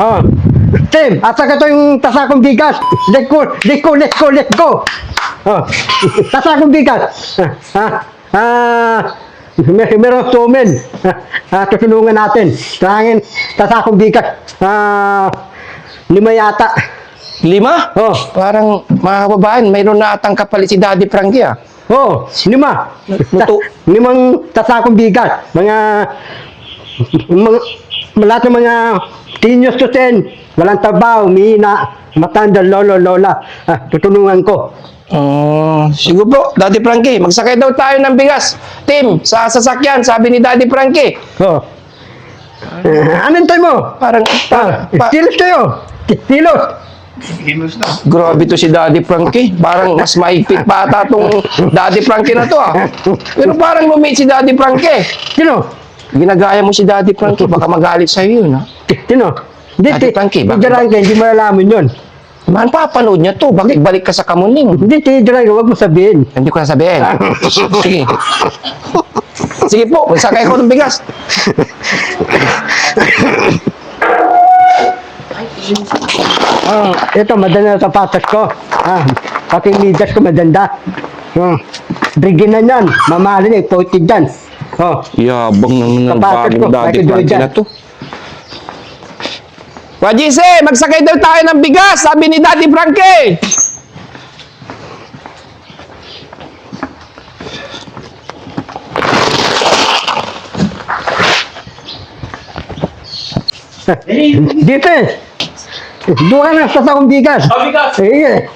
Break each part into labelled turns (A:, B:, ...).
A: Oh. Tim, asa ka to yung tasakong bigas. Let go, let go, let go, let go. Oh. tasakong bigas. Ah, ah, mer meron sumen. Ah, tutulungan natin. Tangin, tasakong bigas. Ah, lima yata.
B: Lima?
A: Oh,
B: Parang mga kababayan, mayroon na atang kapalit si Daddy Frankie ah.
A: oh, lima.
B: Luto.
A: Ta- limang tasakong bigas. Mga, mga, lahat ng mga senior student, walang trabaho, umihina, matanda, lolo, lola. Ah, tutulungan ko.
B: Oh, sige po, Daddy Frankie, magsakay daw tayo ng bigas. Tim, sa sasakyan, sabi ni Daddy Frankie.
A: Oh. Uh, anong tayo mo?
B: Parang,
A: Ah,
B: pa, pa,
A: kilos kayo. Ki- Kilos.
B: grabe to si Daddy Frankie. Parang mas maigpit pa ata tong Daddy Frankie na to ah. Pero parang lumit si Daddy Frankie.
A: Sino?
B: Ginagaya mo si Daddy Frankie, baka magalit sa'yo yun ah.
A: Sino? Hindi,
B: Ate
A: ti-
B: Frankie, bakit
A: Jarangke, hindi mo alaman yun.
B: Man, papanood niya to. Bakit balik ka sa kamuning?
A: Hindi, ti Jarangke, huwag mo sabihin.
B: Hindi ko nasabihin. Sige. Sige po, magsakay ko ng bigas.
A: Ah, ito, madanda na sapatos ko. Ah, pati midas ko madanda. Ah, brigin na yan. Mamahalin eh, poted yan. Oh,
B: Yabang ng
A: Kapatid ko,
B: bagong Daddy
A: bakit
B: Frankie
A: doon
B: na to. Wajise, magsakay daw tayo ng bigas, sabi ni Daddy Frankie.
A: dito eh. Doon ka na sa sakong bigas.
C: Oh, bigas.
A: Eh,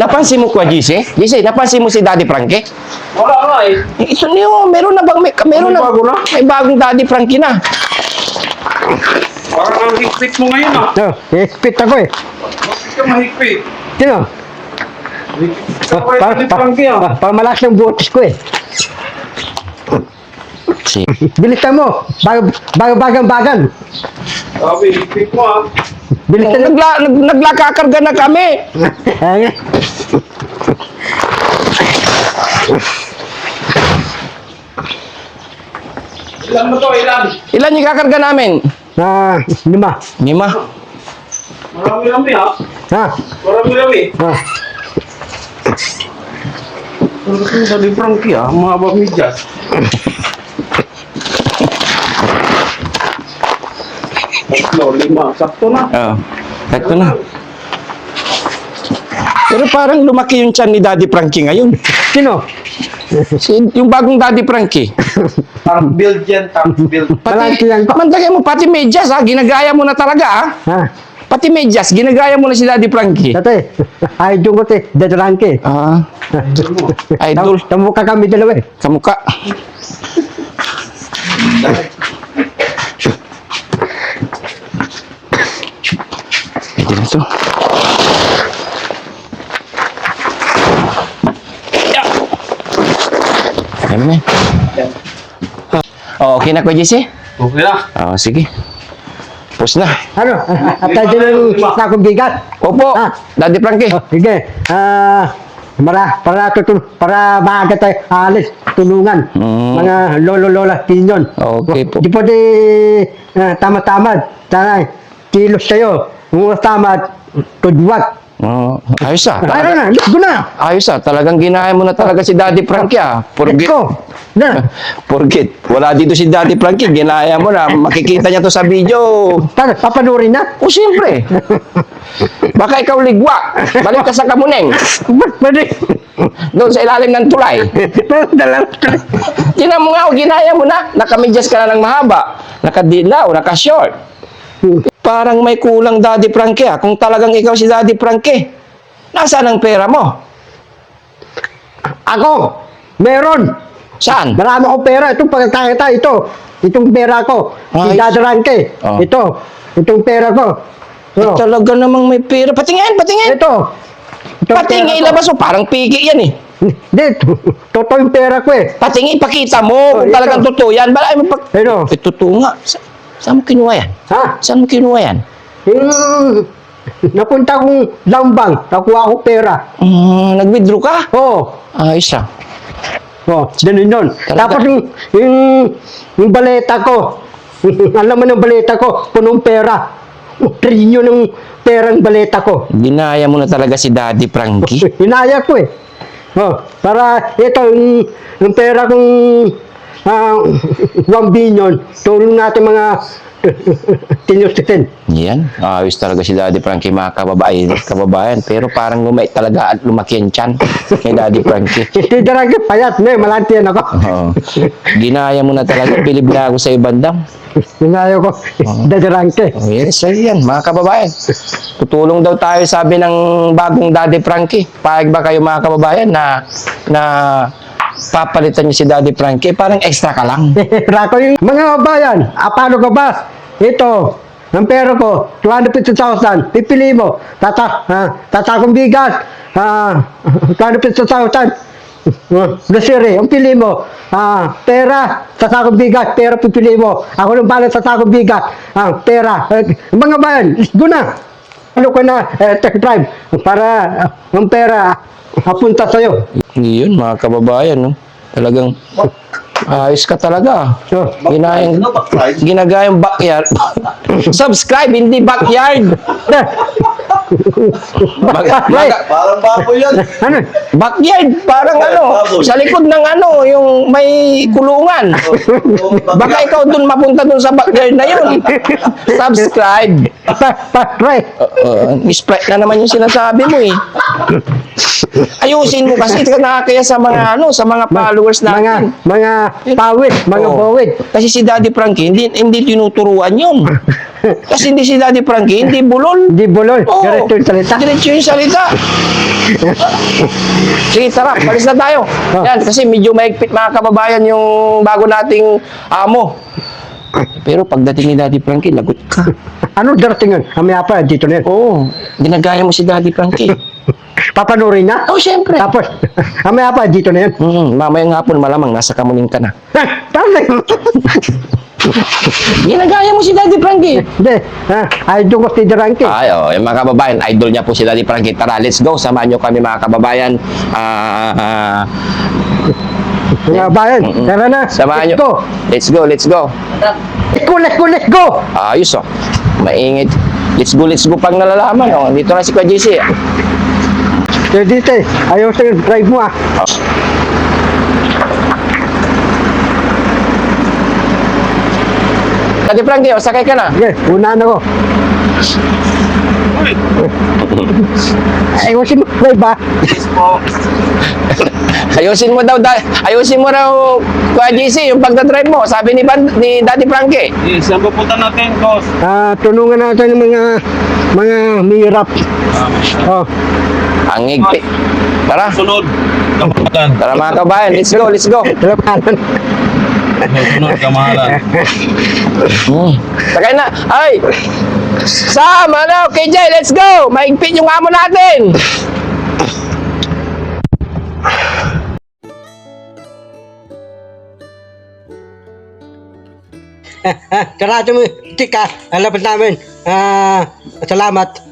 B: napansin mo ko, Jise? Jise, napansin mo si Daddy Frankie?
C: Wala nga eh.
B: Ito niyo, meron na bang may, meron
C: May
B: na,
C: bago na?
B: may bagong Daddy Frankie na.
C: Parang ang higpit mo ngayon ah.
A: oh, eh, spit ako eh.
C: Bakit ka mahigpit?
A: Sino?
C: Sa
A: Ah,
C: kwento ni Frankie ah.
A: ah, para malakas ng butis ko eh.
B: Si.
A: Bilisan mo. Bago, bago bagang bagan.
C: Sabi, higpit mo ah.
A: Bilisan mo.
B: Nagla, nag, naglakakarga na kami.
C: Ilan mo to, ilan?
B: Ilan yung kakarga namin?
A: Ah, lima.
B: Lima.
C: Marami-rami ah.
A: Ha?
C: Marami-rami. Pero kung sa ni Frankie ah, mga bamidyas. Tatlo, lima, sakto na.
B: Oo. Ito na. Pero parang lumaki yung tiyan ni Daddy Frankie ngayon.
A: Sino?
B: Si, yung bagong Daddy Frankie.
C: Tank build yan, tank build.
A: Malaki yan ko.
B: Mantagay mo, pati medyas ha, ginagaya mo na talaga ha.
A: Ha?
B: Pati medyas, ginagaya mo na si Daddy Frankie.
A: Dati, idol ko te, Dedrangke.
B: Ah, idol,
A: Tamo ka kami dalawa eh.
B: kamuka. Na to. Ayan na. Oh, okay na ko, Jesse?
C: Okay na.
B: Oh, sige. Pus na.
A: Ano? At tayo ng sakong bigat.
B: Opo,
A: Ah.
B: Daddy Frankie.
A: Oh, sige. Ah, para para tutul para maaga tayo alis tulungan
B: Mm.
A: mga lolo lola pinyon
B: Okay po.
A: di pwede uh, tamad-tamad tanay kilos kayo kung tamad tudwat
B: Oh, ayos ah.
A: Tara
B: Talaga,
A: na, let's go na.
B: ayos ah. Talagang ginaya mo na talaga si Daddy Frankie ah.
A: Let's
B: Forget.
A: go. Na.
B: Forget. Wala dito si Daddy Frankie. Ginaya mo na. Makikita niya to sa video.
A: Tara, papanurin na.
B: O siyempre. Baka ikaw ligwa. Balik ka sa kamuneng.
A: Ba't pwede?
B: Doon sa ilalim ng tulay.
A: Dala.
B: Tinan mo nga, o, ginaya mo na. Nakamidyas ka na ng mahaba. Nakadilaw, nakashort. Parang may kulang Daddy Frankie ah. Kung talagang ikaw si Daddy Frankie. Nasaan ang pera mo?
A: Ako, meron.
B: Saan?
A: Marami akong pera. Itong pagkakita, ito. Itong pera ko.
B: Ay.
A: Idadarangke.
B: Oh.
A: Ito. Itong pera ko. Ito.
B: Talaga namang may pera. Patingin, patingin.
A: Ito. Itong
B: Patingin, ilabas mo. Parang pigi yan eh.
A: Hindi, totoo yung pera ko eh.
B: Patingin, pakita mo
A: Oh,
B: kung
A: ito.
B: talagang totoo yan. Balay mo pag...
A: Ano?
B: Eh, totoo nga. Sa, saan mo kinuha yan?
A: Ha?
B: Saan mo kinuha yan?
A: Yung napunta kong lambang, nakuha ko pera.
B: Mm, nag-withdraw ka?
A: Oo.
B: Ayos lang.
A: Oh, ganun yun.
B: Talaga?
A: Tapos yung, yung, yung baleta ko, Alam mo ng baleta ko, punong pera. Trilyo ng perang baleta ko.
B: Ginaya mo na talaga si Daddy Frankie.
A: Hinaya ko eh. Oh, para ito, yung, yung pera kong ah, 1 billion, tulong natin mga tinusitin.
B: Yan, ayos talaga si Daddy Frankie mga kababayan, kababayan. Pero parang lumait talaga at lumaki ang tiyan kay Daddy Frankie.
A: Hindi talaga payat, may malantian ako.
B: Oo. Ginaya mo na talaga, bilib na ako sa ibandang.
A: Hinaya ko, dadarangke.
B: Oh, yes, sir, yan, mga kababayan. Tutulong daw tayo, sabi ng bagong Daddy Frankie. Pahig ba kayo mga kababayan na na papalitan niyo si Daddy Frankie? Parang extra ka lang.
A: Rako yung mga kabayan, ah, paano ka ba? Ito, ang pera ko, 250,000, pipili mo, tata, ah, tata kong bigas, ah, 250,000, Uh, Lasiri, ang pili mo, ah, pera, sa sakong bigas, pera pipili mo. Ako nang balat sa sakong bigas, ah, pera. Eh, mga bayan, go na. Ano ko na, eh, tech drive, para ah, ang pera, hapunta sa'yo.
B: Yun, mga kababayan, no? Talagang ayos ka talaga.
A: So,
B: Ginayang, ginagayang backyard. Subscribe, hindi backyard. Mag, mag-
C: Parang baboy yan.
A: ano,
B: backyard, parang ano, sa likod ng ano, yung may kulungan. Baka ikaw dun mapunta dun sa backyard na yun. Subscribe.
A: right.
B: Uh, Sprite na naman yung sinasabi mo eh. Ayusin mo kasi ka nakakaya sa mga ano, sa mga followers
A: Mga,
B: natin.
A: mga pawid, mga
B: Oo.
A: bawid.
B: Kasi si Daddy Frankie, hindi, hindi tinuturuan yun. Kasi hindi si Daddy Frankie, hindi bulol.
A: Di bulol,
B: Oo.
A: diretso yung salita.
B: Diretso yung salita. Sige, tara, balis na tayo.
A: Oh.
B: Yan, kasi medyo mahigpit mga kababayan yung bago nating amo. Pero pagdating ni Daddy Frankie, lagot ka.
A: Ano darating yun? Mamaya pa, dito na yun.
B: Oo, ginagaya mo si Daddy Frankie.
A: Papanurin na?
B: Oh, syempre.
A: Tapos, mamaya pa, dito na yun.
B: Hmm, mamayang hapon malamang nasa kamuning ka na.
A: Ah, Tama.
B: Ginagaya mo si Daddy Frankie.
A: Hindi, ah, idol ko si Durante.
B: Ay, oh, yung mga kababayan, idol niya po si Daddy Frankie. Tara, let's go. Samahan niyo kami mga kababayan. Ah, ah,
A: Mga bayan,
B: Mm-mm.
A: tara na.
B: samahan
A: Let's
B: niyo.
A: go.
B: Let's go, let's go.
A: Let's go, let's go, let's go.
B: Ayos oh. Maingit. Let's go, let's go pang nalalaman oh. Dito na si Kwa JC.
A: Sir dito, eh. ayaw sa drive mo ah.
B: Daddy Frankie, oh, sakay ka na.
A: Sige, unaan ako. Ayaw si drive ah.
B: Ayusin mo daw, da- ayusin mo raw Kwa JC yung pagdadrive mo. Sabi ni, Ban- ni Daddy Frankie.
C: Eh, saan pupunta natin, boss?
A: Ah, tunungan natin ng mga mga mirap. Oh,
B: Ang higpit. Tara,
C: Sunod.
B: Tara mga kabayan. Let's go, let's go.
A: Labanan.
C: Sunod, kamahalan.
B: Hmm. Sakay na. Ay! Sam, ano, KJ, let's go! Maigpit yung amo natin!
A: Sarado mo, tika, alabas namin. Ah, salamat.